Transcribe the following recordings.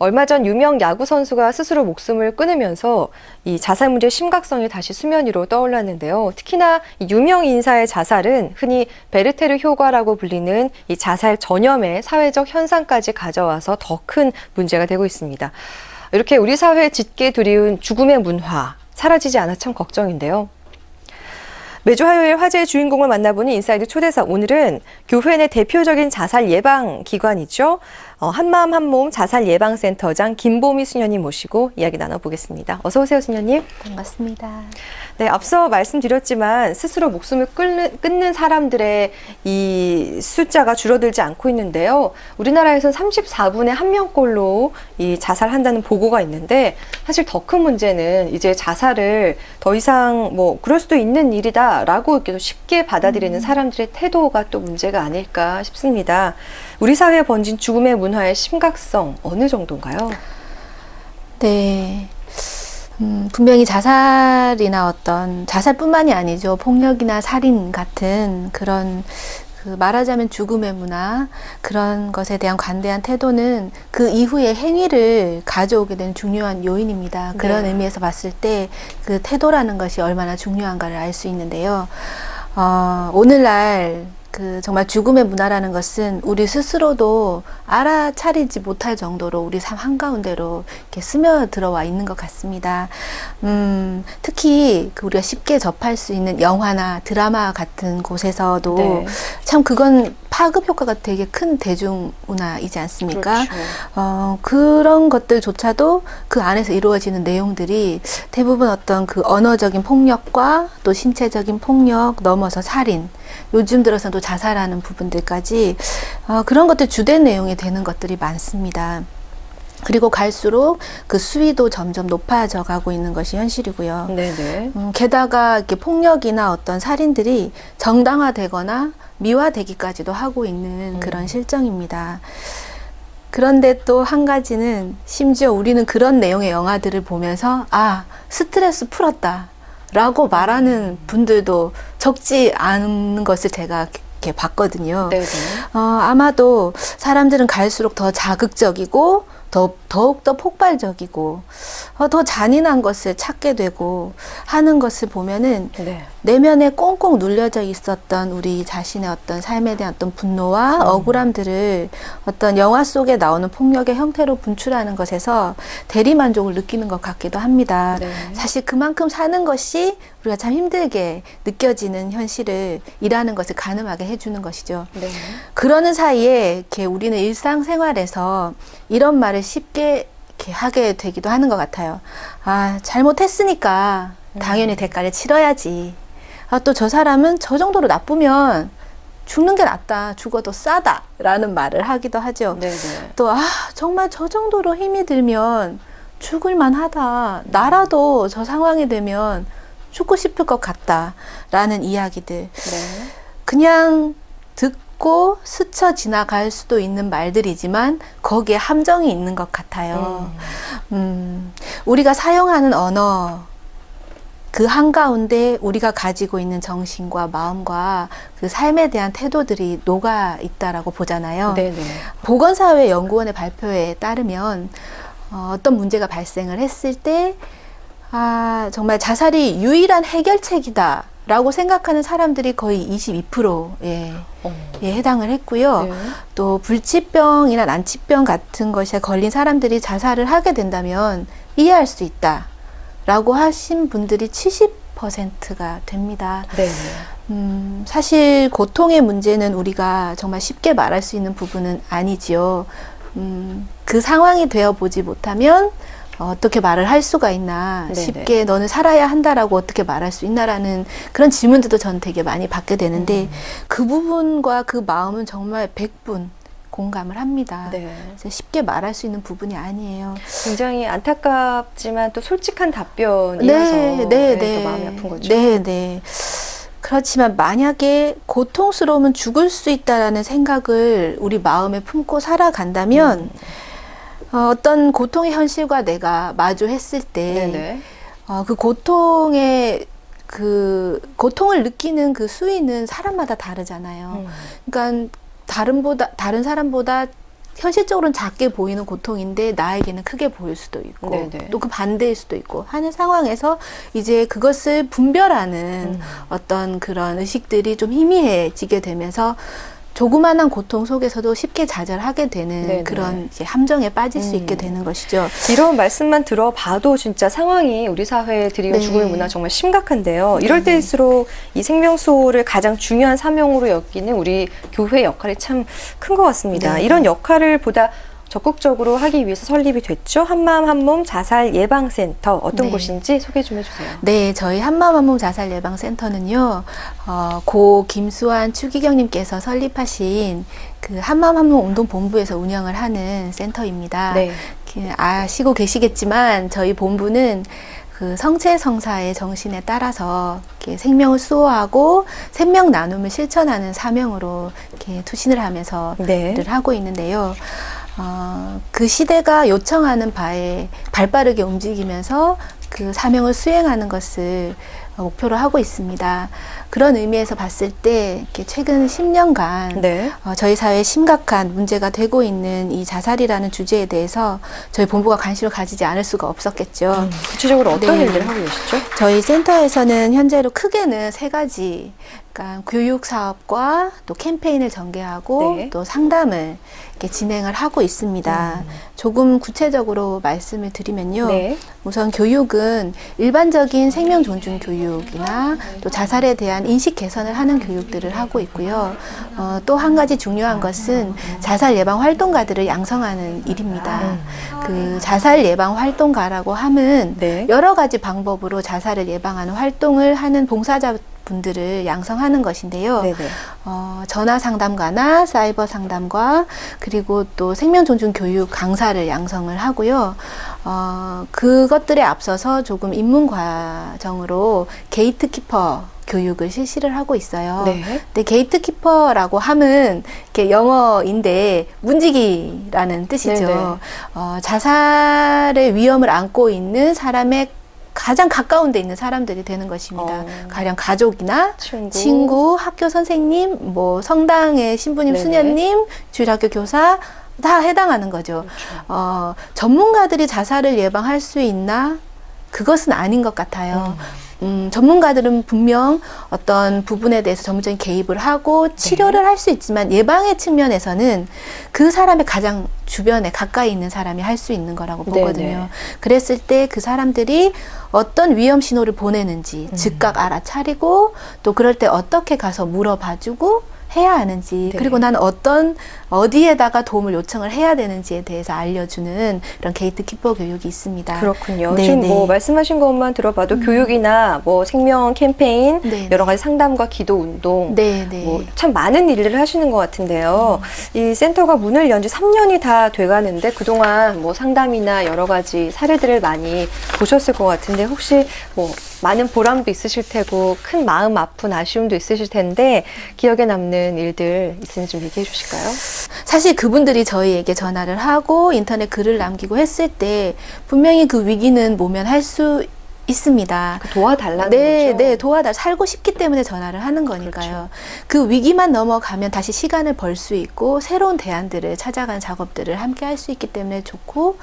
얼마 전 유명 야구 선수가 스스로 목숨을 끊으면서 이 자살 문제 심각성이 다시 수면 위로 떠올랐는데요. 특히나 이 유명 인사의 자살은 흔히 베르테르 효과라고 불리는 이 자살 전염의 사회적 현상까지 가져와서 더 큰 문제가 되고 있습니다. 이렇게 우리 사회에 짙게 두리운 죽음의 문화 사라지지 않아 참 걱정인데요. 매주 화요일 화제의 주인공을 만나보는 인사이드 초대석. 오늘은 교회 내 대표적인 자살 예방 기관이죠. 어, 한마음 한몸 자살 예방센터장 김보미 수녀님 모시고 이야기 나눠보겠습니다. 어서 오세요, 수녀님. 반갑습니다. 네, 앞서 말씀드렸지만 스스로 목숨을 끊는, 끊는 사람들의 이 숫자가 줄어들지 않고 있는데요. 우리나라에서는 34분의 한 명꼴로 이 자살한다는 보고가 있는데 사실 더 큰 문제는 이제 자살을 더 이상 뭐 그럴 수도 있는 일이다 라고 이렇게 또 쉽게 받아들이는 사람들의 태도가 또 문제가 아닐까 싶습니다. 우리 사회에 번진 죽음의 문화의 심각성 어느 정도인가요? 네. 음, 분명히 자살이나 어떤 자살뿐만이 아니죠. 폭력이나 살인 같은 그런 그 말하자면 죽음의 문화 그런 것에 대한 관대한 태도는 그 이후의 행위를 가져오게 되는 중요한 요인입니다. 그런 네. 의미에서 봤을 때 그 태도라는 것이 얼마나 중요한가를 알 수 있는데요. 어, 오늘날 그 정말 죽음의 문화라는 것은 우리 스스로도 알아차리지 못할 정도로 우리 삶 한가운데로 이렇게 스며들어와 있는 것 같습니다. 음, 특히 그 우리가 쉽게 접할 수 있는 영화나 드라마 같은 곳에서도 네. 참 그건 파급 효과가 되게 큰 대중문화이지 않습니까? 그렇죠. 어, 그런 것들조차도 그 안에서 이루어지는 내용들이 대부분 어떤 그 언어적인 폭력과 또 신체적인 폭력 넘어서 살인, 요즘 들어서 또 자살하는 부분들까지 어, 그런 것들 주된 내용이 되는 것들이 많습니다. 그리고 갈수록 그 수위도 점점 높아져 가고 있는 것이 현실이고요. 네네. 음, 게다가 이렇게 폭력이나 어떤 살인들이 정당화되거나 미화되기까지도 하고 있는 음. 그런 실정입니다. 그런데 또 한 가지는 심지어 우리는 그런 내용의 영화들을 보면서 아, 스트레스 풀었다. 라고 말하는 분들도 적지 않은 것을 제가 이렇게 봤거든요. 네네. 어, 아마도 사람들은 갈수록 더 자극적이고 더, 더욱더 폭발적이고 어, 더 잔인한 것을 찾게 되고 하는 것을 보면은 네. 내면에 꽁꽁 눌려져 있었던 우리 자신의 어떤 삶에 대한 어떤 분노와 억울함들을 어떤 영화 속에 나오는 폭력의 형태로 분출하는 것에서 대리만족을 느끼는 것 같기도 합니다. 네. 사실 그만큼 사는 것이 우리가 참 힘들게 느껴지는 현실을 일하는 것을 가늠하게 해주는 것이죠. 네. 그러는 사이에 이렇게 우리는 일상생활에서 이런 말을 쉽게 이렇게 하게 되기도 하는 것 같아요. 아, 잘못했으니까 당연히 대가를 치러야지. 아, 또 저 사람은 저 정도로 나쁘면 죽는 게 낫다. 죽어도 싸다. 라는 말을 하기도 하죠. 네네. 또, 아, 정말 저 정도로 힘이 들면 죽을 만 하다. 나라도 저 상황이 되면 죽고 싶을 것 같다. 라는 이야기들. 네. 그냥 듣고 스쳐 지나갈 수도 있는 말들이지만 거기에 함정이 있는 것 같아요. 음, 우리가 사용하는 언어, 그 한가운데 우리가 가지고 있는 정신과 마음과 그 삶에 대한 태도들이 녹아 있다라고 보잖아요. 네네. 보건사회 연구원의 발표에 따르면 어, 어떤 문제가 발생을 했을 때 아, 정말 자살이 유일한 해결책이다. 라고 생각하는 사람들이 거의 22%에 어. 예, 해당을 했고요. 네. 또 불치병이나 난치병 같은 것에 걸린 사람들이 자살을 하게 된다면 이해할 수 있다. 라고 하신 분들이 70%가 됩니다. 네. 음, 사실 고통의 문제는 우리가 정말 쉽게 말할 수 있는 부분은 아니지요. 음, 그 상황이 되어 보지 못하면 어, 어떻게 말을 할 수가 있나 네네. 쉽게 너는 살아야 한다라고 어떻게 말할 수 있나라는 그런 질문들도 저는 되게 많이 받게 되는데 음. 그 부분과 그 마음은 정말 100분 공감을 합니다. 네. 쉽게 말할 수 있는 부분이 아니에요. 굉장히 안타깝지만 또 솔직한 답변이라서 네, 또 마음이 아픈 거죠. 네, 네. 그렇지만 만약에 고통스러우면 죽을 수 있다라는 생각을 우리 마음에 품고 살아간다면 음. 어, 어떤 고통의 현실과 내가 마주했을 때. 어, 그 고통의 그 고통을 느끼는 그 수위는 사람마다 다르잖아요. 음. 그러니까 다른보다 다른 사람보다 현실적으로는 작게 보이는 고통인데 나에게는 크게 보일 수도 있고. 또 그 반대일 수도 있고 하는 상황에서 이제 그것을 분별하는 음. 어떤 그런 의식들이 좀 희미해지게 되면서 조그마한 고통 속에서도 쉽게 좌절하게 되는 네네. 그런 함정에 빠질 수 음. 있게 되는 것이죠. 이런 말씀만 들어봐도 진짜 상황이 우리 사회에 들이온 네. 죽음의 문화 정말 심각한데요. 이럴 네. 때일수록 이 생명수호를 가장 중요한 사명으로 여기는 우리 교회의 역할이 참 큰 것 같습니다. 네. 이런 역할을 보다 적극적으로 하기 위해서 설립이 됐죠. 한마음 한몸 자살 예방 센터 어떤 네. 곳인지 소개 좀 해주세요. 네, 저희 한마음 한몸 자살 예방 센터는요. 어, 고 김수환 추기경님께서 설립하신 그 한마음 한몸 운동 본부에서 운영을 하는 센터입니다. 네. 이렇게 아시고 계시겠지만 저희 본부는 그 성체 성사의 정신에 따라서 이렇게 생명을 수호하고 생명 나눔을 실천하는 사명으로 이렇게 투신을 하면서 네. 일을 하고 있는데요. 어, 그 시대가 요청하는 바에 발빠르게 움직이면서 그 사명을 수행하는 것을 어, 목표로 하고 있습니다. 그런 의미에서 봤을 때 이렇게 최근 10년간 네. 어, 저희 사회에 심각한 문제가 되고 있는 이 자살이라는 주제에 대해서 저희 본부가 관심을 가지지 않을 수가 없었겠죠. 음, 구체적으로 어떤 네. 일들을 하고 계시죠? 저희 센터에서는 현재로 크게는 세 가지, 그러니까 교육 사업과 또 캠페인을 전개하고 네. 또 상담을 이렇게 진행을 하고 있습니다. 음. 조금 구체적으로 말씀을 드리면요. 네. 우선 교육은 일반적인 생명 존중 교육이나 또 자살에 대한 인식 개선을 하는 교육들을 하고 있고요. 어, 또 한 가지 중요한 것은 자살 예방 활동가들을 양성하는 일입니다. 음. 그 자살 예방 활동가라고 함은 네. 여러 가지 방법으로 자살을 예방하는 활동을 하는 봉사자 분들을 양성하는 것인데요. 네네. 어, 전화 상담가나 사이버 상담과 그리고 또 생명 존중 교육 강사를 양성을 하고요. 어, 그것들에 앞서서 조금 입문 과정으로 게이트키퍼 교육을 실시를 하고 있어요. 네. 근데 게이트키퍼라고 함은 이렇게 영어인데 문지기라는 뜻이죠. 네네. 어, 자살의 위험을 안고 있는 사람의 가장 가까운 데 있는 사람들이 되는 것입니다. 어. 가령 가족이나 친구. 친구, 학교 선생님, 뭐 성당의 신부님, 네네. 수녀님, 주일학교 교사 다 해당하는 거죠. 그렇죠. 어, 전문가들이 자살을 예방할 수 있나? 그것은 아닌 것 같아요. 음, 전문가들은 분명 어떤 부분에 대해서 전문적인 개입을 하고 치료를 할 수 있지만 예방의 측면에서는 그 사람의 가장 주변에 가까이 있는 사람이 할 수 있는 거라고 네네. 보거든요. 그랬을 때 그 사람들이 어떤 위험 신호를 보내는지 음. 즉각 알아차리고 또 그럴 때 어떻게 가서 물어봐주고 해야 하는지 네. 그리고 나는 어떤 어디에다가 도움을 요청을 해야 되는지에 대해서 알려주는 이런 게이트 키퍼 교육이 있습니다. 그렇군요. 네, 지금 네. 뭐 말씀하신 것만 들어봐도 교육이나 뭐 생명 캠페인, 네, 여러 가지 상담과 기도 운동, 네, 네. 뭐참 많은 일들을 하시는 것 같은데요. 이 센터가 문을 연 지 3년이 다 돼가는데 그동안 뭐 상담이나 여러 가지 사례들을 많이 보셨을 것 같은데 혹시 뭐 많은 보람도 있으실 테고 큰 마음 아픈 아쉬움도 있으실 텐데 기억에 남는 일들 있으면 좀 얘기해 주실까요? 사실 그분들이 저희에게 전화를 하고 인터넷 글을 남기고 했을 때 분명히 그 위기는 모면할 수 있습니다. 그 도와달라는 네, 거죠. 네, 도와달 살고 싶기 때문에 전화를 하는 거니까요. 그 위기만 넘어가면 다시 시간을 벌 수 있고 새로운 대안들을 찾아가는 작업들을 함께 할 수 있기 때문에 좋고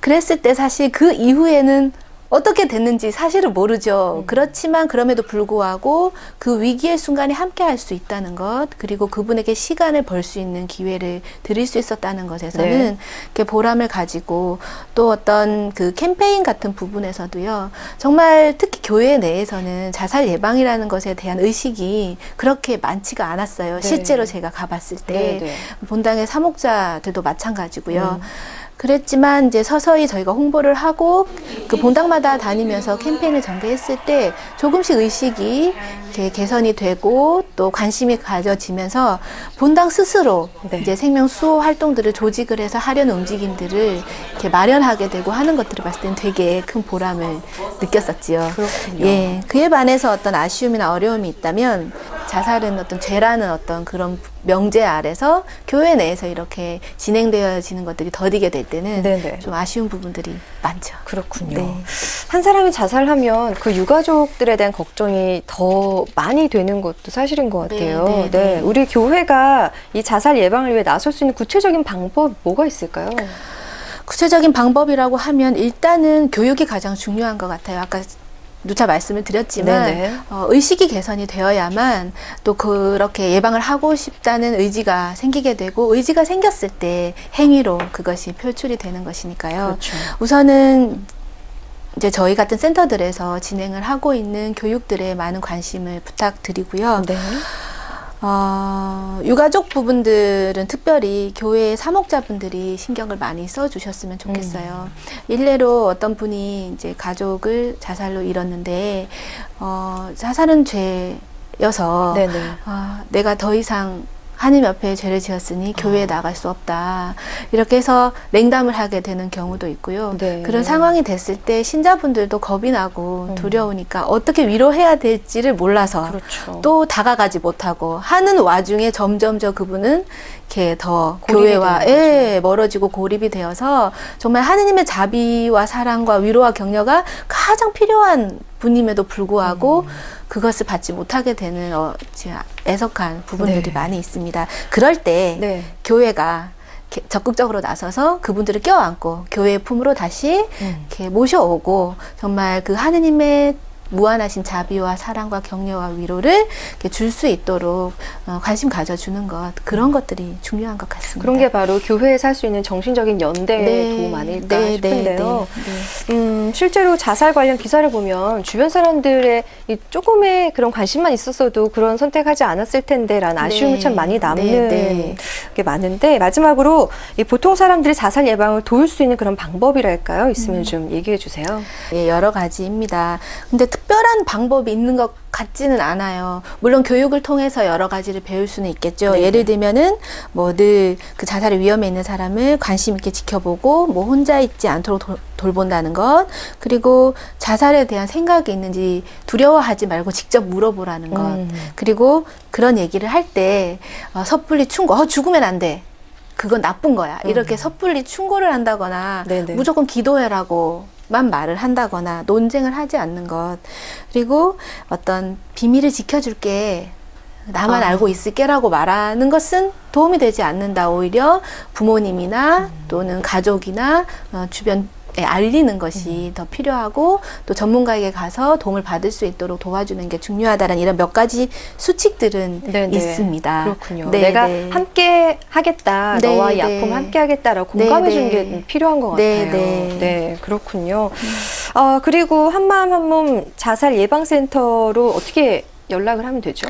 그랬을 때 사실 그 이후에는 어떻게 됐는지 사실은 모르죠. 음. 그렇지만 그럼에도 불구하고 그 위기의 순간에 함께 할 수 있다는 것, 그리고 그분에게 시간을 벌 수 있는 기회를 드릴 수 있었다는 것에서는 네. 이렇게 보람을 가지고 또 어떤 그 캠페인 같은 부분에서도요. 정말 특히 교회 내에서는 자살 예방이라는 것에 대한 의식이 그렇게 많지가 않았어요. 네. 실제로 제가 가봤을 때 네, 네. 본당의 사목자들도 마찬가지고요. 음. 그랬지만 이제 서서히 저희가 홍보를 하고 그 본당마다 다니면서 캠페인을 전개했을 때 조금씩 의식이 이렇게 개선이 되고 또 관심이 가져지면서 본당 스스로 네. 이제 생명 수호 활동들을 조직을 해서 하려는 움직임들을 이렇게 마련하게 되고 하는 것들을 봤을 때는 되게 큰 보람을 느꼈었지요. 그렇군요. 예, 그에 반해서 어떤 아쉬움이나 어려움이 있다면 자살은 어떤 죄라는 어떤 그런 명제 아래서 교회 내에서 이렇게 진행되어지는 것들이 더디게 될 때는 네네. 좀 아쉬운 부분들이 많죠. 그렇군요. 네. 한 사람이 자살하면 그 유가족들에 대한 걱정이 더 많이 되는 것도 사실인 것 같아요. 네, 네, 네. 우리 교회가 이 자살 예방을 위해 나설 수 있는 구체적인 방법 뭐가 있을까요? 구체적인 방법이라고 하면 일단은 교육이 가장 중요한 것 같아요. 아까 누차 말씀을 드렸지만 네네. 어, 의식이 개선이 되어야만 또 그렇게 예방을 하고 싶다는 의지가 생기게 되고 의지가 생겼을 때 행위로 그것이 표출이 되는 것이니까요. 그렇죠. 우선은 이제 저희 같은 센터들에서 진행을 하고 있는 교육들에 많은 관심을 부탁드리고요. 네. 어, 유가족 부분들은 특별히 교회 사목자분들이 신경을 많이 써주셨으면 좋겠어요. 일례로 어떤 분이 이제 가족을 자살로 잃었는데, 어, 자살은 죄여서. 아, 내가 더 이상 하나님 옆에 죄를 지었으니 교회에 나갈 수 없다. 이렇게 해서 냉담을 하게 되는 경우도 있고요. 네. 그런 상황이 됐을 때 신자분들도 겁이 나고 음. 두려우니까 어떻게 위로해야 될지를 몰라서 그렇죠. 또 다가가지 못하고 하는 와중에 점점 저 그분은 이렇게 더 교회와 예, 멀어지고 고립이 되어서 정말 하느님의 자비와 사랑과 위로와 격려가 가장 필요한 분임에도 불구하고 음. 그것을 받지 못하게 되는 어, 애석한 부분들이 네. 많이 있습니다. 그럴 때 네. 교회가 적극적으로 나서서 그분들을 껴안고 교회의 품으로 다시 음. 이렇게 모셔오고 정말 그 하느님의 무한하신 자비와 사랑과 격려와 위로를 줄 수 있도록 어, 관심 가져주는 것 그런 것들이 중요한 것 같습니다. 음. 그런 게 바로 교회에서 할 수 있는 정신적인 연대의 네, 도움 아닐까 네, 싶은데요. 네, 네. 음, 실제로 자살 관련 기사를 보면 주변 사람들의 이 조금의 그런 관심만 있었어도 그런 선택하지 않았을 텐데라는 아쉬움이 네, 참 많이 남는 네, 네. 게 많은데 마지막으로 이 보통 사람들이 자살 예방을 도울 수 있는 그런 방법이랄까요? 있으면 좀 얘기해 주세요. 예, 여러 가지입니다. 근데 특 별한 방법이 있는 것 같지는 않아요. 물론 교육을 통해서 여러 가지를 배울 수는 있겠죠. 네네. 예를 들면은 뭐 늘 그 자살의 위험에 있는 사람을 관심 있게 지켜보고 뭐 혼자 있지 않도록 돌, 돌본다는 것 그리고 자살에 대한 생각이 있는지 두려워하지 말고 직접 물어보라는 것 음. 그리고 그런 얘기를 할 때 어, 섣불리 충고 어, 죽으면 안 돼. 그건 나쁜 거야. 이렇게 음. 섣불리 충고를 한다거나 네네. 무조건 기도해라고 만 말을 한다거나 논쟁을 하지 않는 것 그리고 어떤 비밀을 지켜줄게 나만 아. 알고 있을게라고 말하는 것은 도움이 되지 않는다 오히려 부모님이나 음. 또는 가족이나 어, 주변 에 알리는 음. 것이 더 필요하고 또 전문가에게 가서 도움을 받을 수 있도록 도와주는 게 중요하다는 이런 몇 가지 수칙들은 네네. 있습니다. 그렇군요. 네, 내가 네. 함께 하겠다. 네, 너와 이 네. 아픔 함께 하겠다라고 네, 공감해 주는 네. 게 필요한 것 네, 같아요. 네. 네, 그렇군요. 어, 그리고 한마음 한몸 자살 예방센터로 어떻게 연락을 하면 되죠?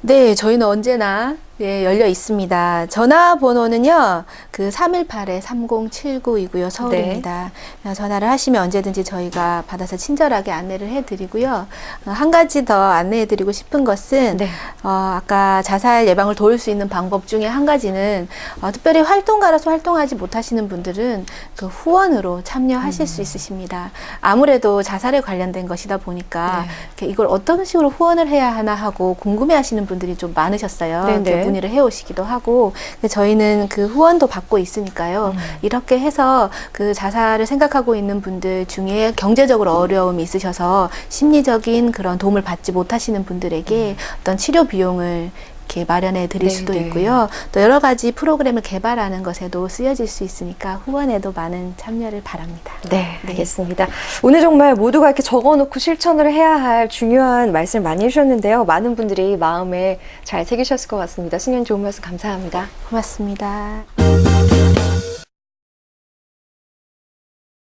네, 저희는 언제나 예, 열려 있습니다. 전화번호는요, 그 318-3079이고요, 서울입니다. 어, 전화를 하시면 언제든지 저희가 받아서 친절하게 안내를 해드리고요. 어, 한 가지 더 안내해드리고 싶은 것은, 네. 어, 아까 자살 예방을 도울 수 있는 방법 중에 한 가지는, 어, 특별히 활동가라서 활동하지 못하시는 분들은 그 후원으로 참여하실 음. 수 있으십니다. 아무래도 자살에 관련된 것이다 보니까, 네. 이걸 어떤 식으로 후원을 해야 하나 하고 궁금해 하시는 분들이 좀 많으셨어요. 문의를 해오시기도 하고. 근데 저희는 그 후원도 받고 있으니까요. 음. 이렇게 해서 그 자살을 생각하고 있는 분들 중에 경제적으로 어려움이 있으셔서 심리적인 그런 도움을 받지 못하시는 분들에게 어떤 치료 비용을 이렇게 마련해 드릴 네, 수도 네. 있고요. 또 여러 가지 프로그램을 개발하는 것에도 쓰여질 수 있으니까 후원에도 많은 참여를 바랍니다. 네, 알겠습니다. 오늘 정말 모두가 이렇게 적어놓고 실천을 해야 할 중요한 말씀을 많이 해주셨는데요. 많은 분들이 마음에 잘 새기셨을 것 같습니다. 승현 좋은 말씀 감사합니다. 고맙습니다.